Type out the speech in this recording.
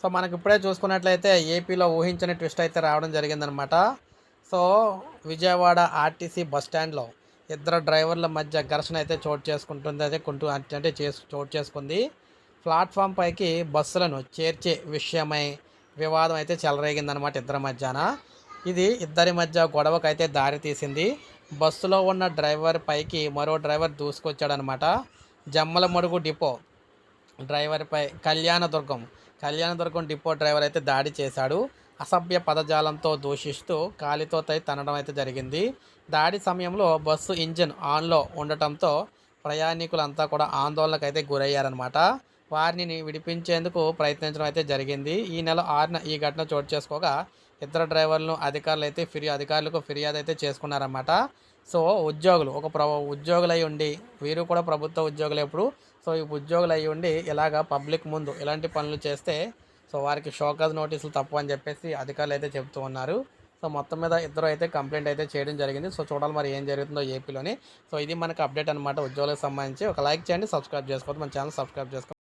So మనకి ఇప్పుడే చూసుకున్నట్లయితే ఏపీలో ఊహించని ట్విస్ట్ అయితే రావడం జరిగిందనమాట. సో విజయవాడ ఆర్టీసీ బస్ స్టాండ్లో ఇద్దరు డ్రైవర్ల మధ్య ఘర్షణ అయితే చోటు చేసుకుంటుంది. అదే కుంటూ అంటే చేసు చోటు చేసుకుంది. ప్లాట్ఫామ్ పైకి బస్సులను చేర్చే విషయమై వివాదం అయితే చెలరేగిందనమాట ఇద్దరి మధ్యన. ఇది ఇద్దరి మధ్య గొడవకు అయితే దారి తీసింది బస్సులో ఉన్న డ్రైవర్ పైకి మరో డ్రైవర్ దూసుకొచ్చాడనమాట. జమ్మల మడుగు డిపో డ్రైవర్పై కళ్యాణదుర్గం కళ్యాణదుర్గం డిపో డ్రైవర్ అయితే దాడి చేశాడు. అసభ్య పదజాలంతో దూషిస్తూ కాలితో తై తనడం అయితే జరిగింది. దాడి సమయంలో బస్సు ఇంజిన్ ఆన్లో ఉండటంతో ప్రయాణికులంతా కూడా ఆందోళనకు అయితే గురయ్యారనమాట వారిని విడిపించేందుకు ప్రయత్నించడం అయితే జరిగింది. ఈ నెల ఆరున ఈ ఘటన చోటు చేసుకోగా ఇద్దరు డ్రైవర్లను అధికారులు అయితే ఫిర్యా అధికారులకు ఫిర్యాదు అయితే చేసుకున్నారన్నమాట. సో ఉద్యోగులు ఒక ప్ర ఉద్యోగులు అయి ఉండి వీరు కూడా ప్రభుత్వ ఉద్యోగులు ఎప్పుడు సో ఈ ఉద్యోగులు అయి ఉండి ఇలాగ పబ్లిక్ ముందు ఇలాంటి పనులు చేస్తే సో వారికి షోకాజ్ నోటీసులు తప్పు అని చెప్పేసి అధికారులు అయితే చెప్తూ ఉన్నారు. సో మొత్తం మీద ఇద్దరు అయితే కంప్లైంట్ అయితే చేయడం జరిగింది. సో చూడాలి మరి ఏం జరుగుతుందో ఏపీలోని. సో ఇది మనకు అప్డేట్ అనమాట ఉద్యోగులకు సంబంధించి. ఒక లైక్ చేయండి సబ్స్క్రైబ్ చేసుకోవద్దు. మన ఛానల్ సబ్స్క్రైబ్ చేసుకోండి.